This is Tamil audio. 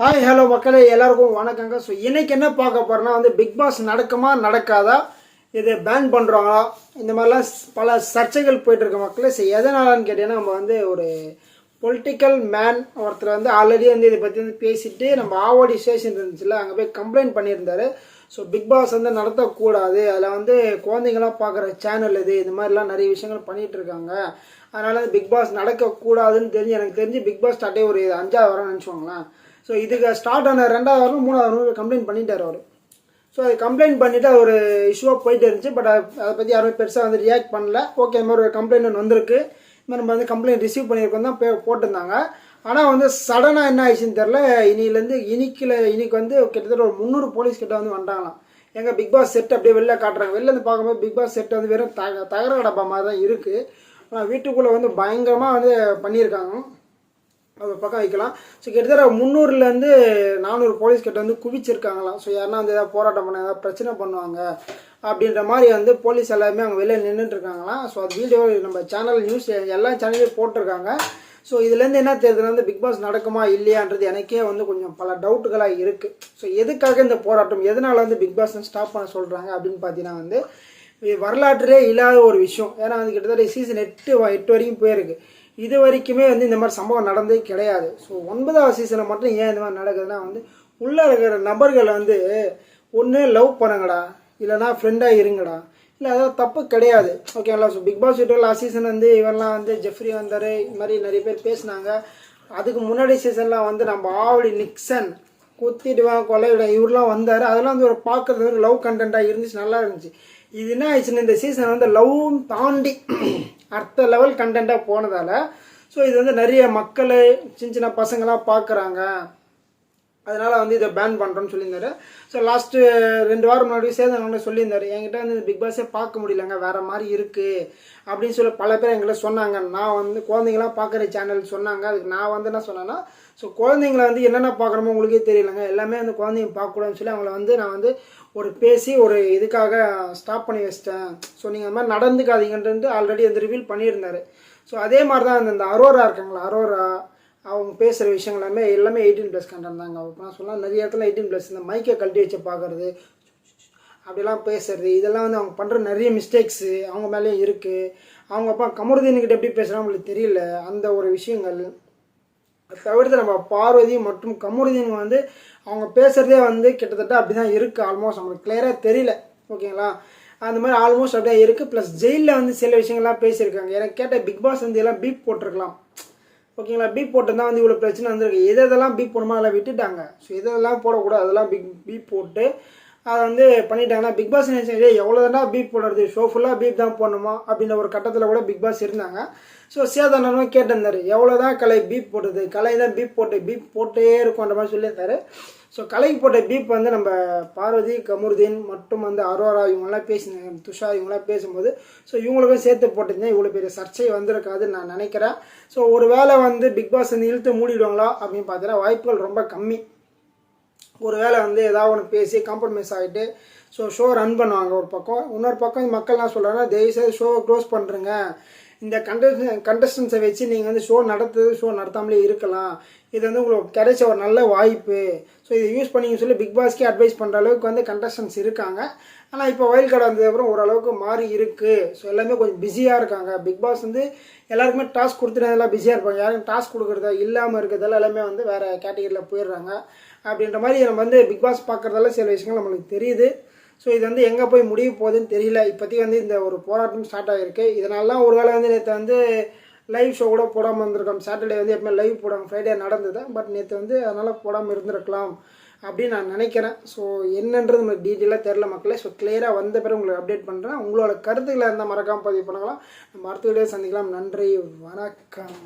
ஹாய் ஹலோ மக்களே எல்லாருக்கும் வணக்கங்க. ஸோ இன்றைக்கி என்ன பார்க்க போகிறோன்னா வந்து பிக் பாஸ் நடக்குமா நடக்காதா இது பேன் பண்ணுறாங்களா இந்த மாதிரிலாம் பல சர்ச்சைகள் போயிட்டு இருக்க மக்களே. ஸோ எதனாலன்னு கேட்டிங்கன்னா நம்ம வந்து ஒரு பொலிட்டிக்கல் மேன் ஒருத்தர் வந்து ஆல்ரெடி வந்து இதை பற்றி வந்து பேசிட்டு நம்ம ஆவோடி ஸ்டேஷன் இருந்துச்சுல்ல அங்கே போய் கம்ப்ளைண்ட் பண்ணியிருந்தாரு. ஸோ பிக் பாஸ் வந்து நடத்தக்கூடாது. அதில் வந்து குழந்தைங்களாம் பார்க்குற சேனல் இது இது மாதிரிலாம் நிறைய விஷயங்கள் பண்ணிகிட்டு இருக்காங்க அதனால் பிக் பாஸ் நடக்கக்கூடாதுன்னு தெரிஞ்சு எனக்கு தெரிஞ்சு பிக் பாஸ் ஸ்டார்ட்டே ஒரு அஞ்சாவது வாரம் நினச்சிவாங்களேன் ஸோ இதுக்கு ஸ்டார்ட் ஆன ரெண்டாவது வாரம் மூணாவது வாரம் கம்ப்ளைண்ட் பண்ணிட்டார் அவர். ஸோ அது கம்ப்ளைண்ட் பண்ணிவிட்டு அது ஒரு இஷ்யூவாக போயிட்டு இருந்துச்சு பட் அதை பற்றி யாருமே பெருசாக வந்து ரியாக்ட் பண்ணல. ஓகே இந்த மாதிரி ஒரு கம்ப்ளைண்ட் ஒன்று வந்திருக்கு. இந்த மாதிரி நம்ம வந்து கம்ப்ளைண்ட் ரிசீவ் பண்ணியிருக்கோம் தான் பே- போட்டிருந்தாங்க. ஆனால் வந்து சடனாக என்ன ஆயிடுச்சுன்னு தெரில இனியிலேருந்து இனிக்கில் இனிக்கு வந்து கிட்டத்தட்ட ஒரு முந்நூறு போலீஸ் கிட்ட வந்து வந்துட்டாங்களாம் எங்கள் பிக் பாஸ் செட் அப்படியே வெளில காட்டுறாங்க. வெளில வந்து பார்க்கும்போது பிக் பாஸ் செட் வந்து வெறும் தக தகர கடப்பா மாதிரி தான் இருக்குது ஆனால் வீட்டுக்குள்ளே வந்து பயங்கரமாக வந்து பண்ணியிருக்காங்க. அந்த பக்கம் வைக்கலாம். ஸோ கிட்டத்தட்ட முந்நூறுலேருந்து நானூறு போலீஸ் கிட்ட வந்து குவிச்சிருக்காங்களாம். ஸோ யாருன்னா வந்து ஏதாவது போராட்டம் பண்ண ஏதாவது பிரச்சனை பண்ணுவாங்க அப்படின்ற மாதிரி வந்து போலீஸ் எல்லாருமே அவங்க வெளியில் நின்றுட்டுருக்காங்களாம் ஸோ அது வீடியோ நம்ம சேனல் நியூஸ் எல்லா சேனல்லையும் போட்டிருக்காங்க. ஸோ இதுலேருந்து என்ன தெரியுதுன்னா வந்து பிக் பாஸ் நடக்குமா இல்லையான்றது எனக்கே வந்து கொஞ்சம் பல டவுட்டுகளாக இருக்குது ஸோ எதுக்காக இந்த போராட்டம்? எதனால் வந்து பிக் பாஸ் ஸ்டாப் பண்ண சொல்கிறாங்க அப்படின்னு பார்த்தீங்கன்னா வந்து இது வரலாற்றிலே இல்லாத ஒரு விஷயம். ஏன்னா வந்து கிட்டத்தட்ட சீசன் எட்டு எட்டு வரைக்கும் போயிருக்கு. இது வரைக்குமே வந்து இந்த மாதிரி சம்பவம் நடந்தே கிடையாது. ஸோ ஒன்பதாவது சீசனில் மட்டும் ஏன் இந்த மாதிரி நடக்குதுன்னா வந்து உள்ளே இருக்கிற நபர்களை வந்து ஒன்று லவ் பண்ணுங்கடா இல்லைனா ஃப்ரெண்டாக இருங்கடா. இல்லை அதாவது தப்பு கிடையாது. ஓகேங்களா ஸோ பிக் பாஸ் வீட்டில் லாஸ்ட் சீசன் வந்து இவரெல்லாம் வந்து ஜெஃப்ரி வந்தார் இது மாதிரி நிறைய பேர் பேசினாங்க. அதுக்கு முன்னாடி சீசன்லாம் வந்து நம்ம ஆவடி நிக்சன் குத்திடுவேன் கொலையிட இவரெலாம் வந்தார். அதெல்லாம் வந்து ஒரு பார்க்குறது வந்து லவ் கண்டென்ட்டாக இருந்துச்சு நல்லா இருந்துச்சு. இது என்ன ஆயிடுச்சுன்னு இந்த சீசன் வந்து லவ்வும் தாண்டி அடுத்த லெவல் கண்டென்ட்டாக போனதால் ஸோ இது வந்து நிறைய மக்கள் சின்ன சின்ன பசங்களாம் பார்க்குறாங்க அதனால் வந்து இதை பேன் பண்ணுறோன்னு சொல்லியிருந்தாரு. ஸோ லாஸ்ட்டு ரெண்டு வாரம் முன்னாடி சேதன் சொல்லியிருந்தாரு. என்கிட்ட வந்து பிக் பாஸே பார்க்க முடியலங்க வேறு மாதிரி இருக்குது அப்படின்னு சொல்லி பல பேர் எங்கிட்ட சொன்னாங்க. நான் வந்து குழந்தைங்களாம் பார்க்குற சேனல் சொன்னாங்க. அதுக்கு நான் வந்து என்ன சொன்னேன்னா ஸோ குழந்தைங்கள வந்து என்னென்ன பார்க்குறோமோ உங்களுக்கே தெரியலங்க. எல்லாமே வந்து குழந்தைங்க பார்க்கக்கூடாதுன்னு சொல்லி அவங்கள வந்து நான் வந்து ஒரு பேசி ஒரு இதுக்காக ஸ்டாப் பண்ணி வச்சிட்டேன். ஸோ நீங்கள் அந்த மாதிரி நடந்துக்காதீங்கன்ட்டு ஆல்ரெடி வந்து ரிவீல் பண்ணியிருந்தாரு. ஸோ அதே மாதிரி தான் அந்த இந்த அரோரா இருக்காங்களா அரோரா அவங்க பேசுகிற விஷயங்கள் எல்லாமே எல்லாமே எயிட்டீன் ப்ளஸ் கண்டென்ட் தாங்க. இப்போ நான் சொல்லலாம் நிறைய இடத்துல எயிட்டீன் ப்ளஸ் இந்த மைக்கை கழட்டி வச்சு பார்க்குறது அப்படிலாம் பேசுறது இதெல்லாம் வந்து அவங்க பண்ணுற நிறைய மிஸ்டேக்ஸு அவங்க மேலேயும் இருக்குது அவங்க அப்பா கமருதீன்கிட்ட எப்படி பேசுகிறாங்க தெரியல. அந்த ஒரு விஷயங்கள். அது தவிர்த்து நம்ம பார்வதி மற்றும் கமருதீன் வந்து அவங்க பேசுகிறதே வந்து கிட்டத்தட்ட அப்படி தான் இருக்குது ஆல்மோஸ்ட் நம்மளுக்கு கிளியராக தெரியல. ஓகேங்களா? அந்த மாதிரி ஆல்மோஸ்ட் அப்படியே இருக்குது ப்ளஸ் ஜெயிலில் வந்து சில விஷயங்கள்லாம் பேசியிருக்காங்க. எனக்கு கேட்ட பிக் பாஸ் வந்து எல்லாம் பீப் போட்டிருக்கலாம். ஓகேங்களா? பீப் போட்டிருந்தா வந்து இவ்வளோ பிரச்சனை வந்திருக்கு. எது எதெல்லாம் பீப் போடணுமோ அதெல்லாம் விட்டுட்டாங்க. ஸோ எதெல்லாம் போடக்கூடாது அதெல்லாம் பீப் பீப் போட்டு அதை வந்து பண்ணிட்டாங்கன்னா பிக் பாஸ் நினைச்சது எவ்வளோ தானே பீப் போடுறது? ஷோ ஃபுல்லாக பீப் தான் போடணுமா? அப்படின்ற ஒரு கட்டத்தில் கூட பிக் பாஸ் இருந்தாங்க. ஸோ சேதனனும் கேட்டிருந்தாரு. எவ்வளோ தான் கலை பீப் போடுறது? கலை தான் பீப் போட்டு பீப் போட்டே இருக்கும்ன்ற மாதிரி சொல்லியிருந்தாரு. ஸோ கலைக்கு போட்ட பீப் வந்து நம்ம பார்வதி கமருதீன் மற்றும் வந்து அரோரா இவங்கெல்லாம் பேசினாங்க. துஷா இவங்கெல்லாம் பேசும்போது ஸோ இவங்களுக்கும் சேர்த்து போட்டிருந்தேன். இவ்வளோ பெரிய சர்ச்சை வந்திருக்காதுன்னு நான் நினைக்கிறேன். ஸோ ஒரு வேளை வந்து பிக் பாஸ் வந்து இழுத்து மூடிடுவாங்களா அப்படின்னு பார்த்தீங்கன்னா வாய்ப்புகள் ரொம்ப கம்மி. ஒரு வேளை வந்து ஏதாவது ஒன்று பேசி காம்ப்ரமைஸ் ஆகிட்டு ஸோ ஷோ ரன் பண்ணுவாங்க ஒரு பக்கம். இன்னொரு பக்கம் மக்கள் என்ன சொல்கிறாங்கன்னா தயவுசெய்து ஷோவை க்ளோஸ் பண்ணுறங்க இந்த கண்டஸ்டன் கண்டஸ்டன்ஸை வச்சு நீங்கள் வந்து ஷோ நடத்துறது ஷோ நடத்தாமலே இருக்கலாம். இது வந்து உங்களுக்கு கிடைச்ச ஒரு நல்ல வாய்ப்பு. ஸோ இதை யூஸ் பண்ணிங்க சொல்லி பிக் பாஸ்க்கே அட்வைஸ் பண்ணுற அளவுக்கு வந்து கண்டஸ்டன்ஸ் இருக்காங்க. ஆனால் இப்போ வயல் கார்டு வந்ததுக்கப்புறம் ஓரளவுக்கு மாறி இருக்குது ஸோ எல்லாமே கொஞ்சம் பிஸியாக இருக்காங்க. பிக் பாஸ் வந்து எல்லாருக்குமே டாஸ்க் கொடுத்துட்டதெல்லாம் பிஸியாக இருப்பாங்க. யாரும் டாஸ்க் கொடுக்குறதா இல்லாமல் இருக்கிறதால எல்லாமே வந்து வேறு கேட்டகரியில் போயிடுறாங்க. அப்படின்ற மாதிரி நம்ம வந்து பிக் பாஸ் பார்க்குறதால சில விஷயங்கள் நம்மளுக்கு தெரியுது. ஸோ இது வந்து எங்கே போய் முடிய போகுதுன்னு தெரியல. இப்போதைக்கு வந்து இந்த ஒரு போராட்டம் ஸ்டார்ட் ஆகிருக்கு இதனாலலாம் ஒரு வேளை வந்து நேற்று வந்து லைவ் ஷோ கூட போடாமல் இருந்திருக்கோம் சாட்டர்டே வந்து எப்பவுமே லைவ் போடாமல் ஃப்ரைடே நடந்தது? பட் நேற்று வந்து அதனால் போடாமல் இருந்திருக்கலாம் அப்படின்னு நான் நினைக்கிறேன். ஸோ என்னன்றது நமக்கு டீட்டெயிலாக தெரில மக்களே. ஸோ கிளியராக வந்த பிறகு உங்களுக்கு அப்டேட் பண்ணுறேன் உங்களோட கருத்துக்களை இருந்தால் மறக்காமல் பதிவு பண்ணலாம். நம்ம அடுத்த வீடியோ சந்திக்கலாம். நன்றி. வணக்கம்.